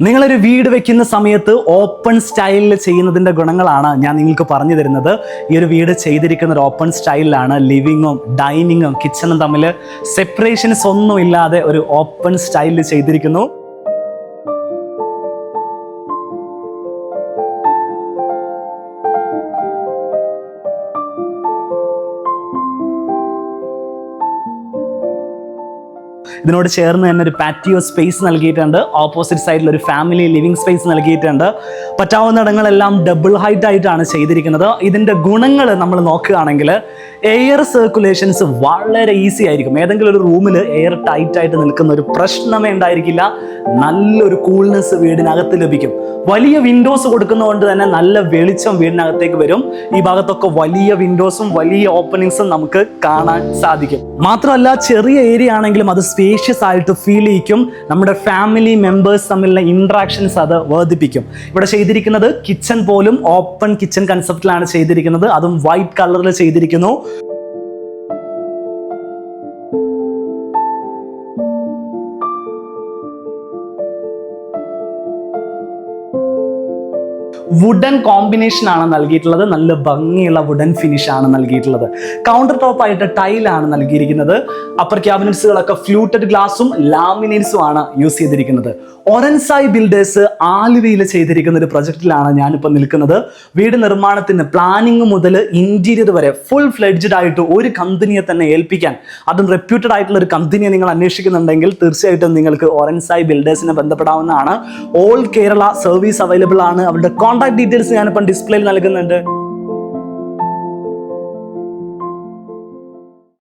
നിങ്ങളൊരു വീട് വെക്കുന്ന സമയത്ത് ഓപ്പൺ സ്റ്റൈലിൽ ചെയ്യുന്നതിന്റെ ഗുണങ്ങളാണ് ഞാൻ നിങ്ങൾക്ക് പറഞ്ഞു തരുന്നത്. ഈ ഒരു വീട് ചെയ്തിരിക്കുന്ന ഒരു ഓപ്പൺ സ്റ്റൈലിലാണ് ലിവിങ്ങും ഡൈനിങ്ങും കിച്ചണും തമ്മിൽ സെപ്പറേഷൻസ് ഒന്നും ഇല്ലാതെ ഒരു ഓപ്പൺ സ്റ്റൈലിൽ ചെയ്തിരിക്കുന്നു. ഇതിനോട് ചേർന്ന് തന്നെ ഒരു പാറ്റിയോ സ്പേസ് നൽകിയിട്ടുണ്ട്. ഓപ്പോസിറ്റ് സൈഡിൽ ഒരു ഫാമിലി ലിവിംഗ് സ്പേസ് നൽകിയിട്ടുണ്ട്. പറ്റാവുന്ന ഇടങ്ങളെല്ലാം ഡബിൾ ഹൈറ്റ് ആയിട്ടാണ് ചെയ്തിരിക്കുന്നത്. ഇതിന്റെ ഗുണങ്ങൾ നമ്മൾ നോക്കുകയാണെങ്കിൽ എയർ സർക്കുലേഷൻസ് വളരെ ഈസി ആയിരിക്കും. ഏതെങ്കിലും ഒരു റൂമിൽ എയർ ടൈറ്റ് ആയിട്ട് നിൽക്കുന്ന ഒരു പ്രശ്നമേ ഉണ്ടായിരിക്കില്ല. നല്ലൊരു കൂൾനെസ് വീടിനകത്ത് ലഭിക്കും. വലിയ വിൻഡോസ് കൊടുക്കുന്നതുകൊണ്ട് തന്നെ നല്ല വെളിച്ചം വീടിനകത്തേക്ക് വരും. ഈ ഭാഗത്തൊക്കെ വലിയ വിൻഡോസും വലിയ ഓപ്പണിങ്സും നമുക്ക് കാണാൻ സാധിക്കും. മാത്രമല്ല ചെറിയ ഏരിയ ആണെങ്കിലും അത് സ്പേഷ്യസ് ആയിട്ട് ഫീൽ ചെയ്യിക്കും. നമ്മുടെ ഫാമിലി മെമ്പേഴ്സ് തമ്മിലുള്ള ഇൻട്രാക്ഷൻസ് അത് വർദ്ധിപ്പിക്കും. ഇവിടെ ചെയ്തിരിക്കുന്നത് കിച്ചൺ പോലും ഓപ്പൺ കിച്ചൺ കൺസെപ്റ്റിലാണ് ചെയ്തിരിക്കുന്നത്. അതും വൈറ്റ് കളറിൽ ചെയ്തിരിക്കുന്നു. വുഡൻ കോമ്പിനേഷൻ ആണ് നൽകിയിട്ടുള്ളത്. നല്ല ഭംഗിയുള്ള വുഡൻ ഫിനിഷ് ആണ് നൽകിയിട്ടുള്ളത്. കൗണ്ടർ ടോപ്പ് ആയിട്ട് ടൈലാണ് നൽകിയിരിക്കുന്നത്. അപ്പർ ക്യാബിനറ്റ്സുകളൊക്കെ ഫ്ലൂട്ടഡ് ഗ്ലാസും ലാമിനേറ്റ്സും ആണ് യൂസ് ചെയ്തിരിക്കുന്നത്. ഒറൻസായി ബിൽഡേഴ്സ് ആലുവയിൽ ചെയ്തിരിക്കുന്ന ഒരു പ്രൊജക്റ്റിലാണ് ഞാനിപ്പോൾ നിൽക്കുന്നത്. വീട് നിർമ്മാണത്തിന് പ്ലാനിങ് മുതൽ ഇന്റീരിയർ വരെ ഫുൾ ഫ്ലെഡ്ജഡ് ആയിട്ട് ഒരു കമ്പനിയെ തന്നെ ഏൽപ്പിക്കാൻ അതും റെപ്യൂട്ടഡ് ആയിട്ടുള്ള ഒരു കമ്പനിയെ നിങ്ങൾ അന്വേഷിക്കുന്നുണ്ടെങ്കിൽ തീർച്ചയായിട്ടും നിങ്ങൾക്ക് ഒറൻസായി ബിൽഡേഴ്സിനെ ബന്ധപ്പെടാവുന്നതാണ്. ഓൾ കേരള സർവീസ് അവൈലബിൾ ആണ്. അവരുടെ കോൺടാക്ട് ഡീറ്റെയിൽസ് ഞാനിപ്പം ഡിസ്പ്ലേയിൽ നൽകുന്നുണ്ട്.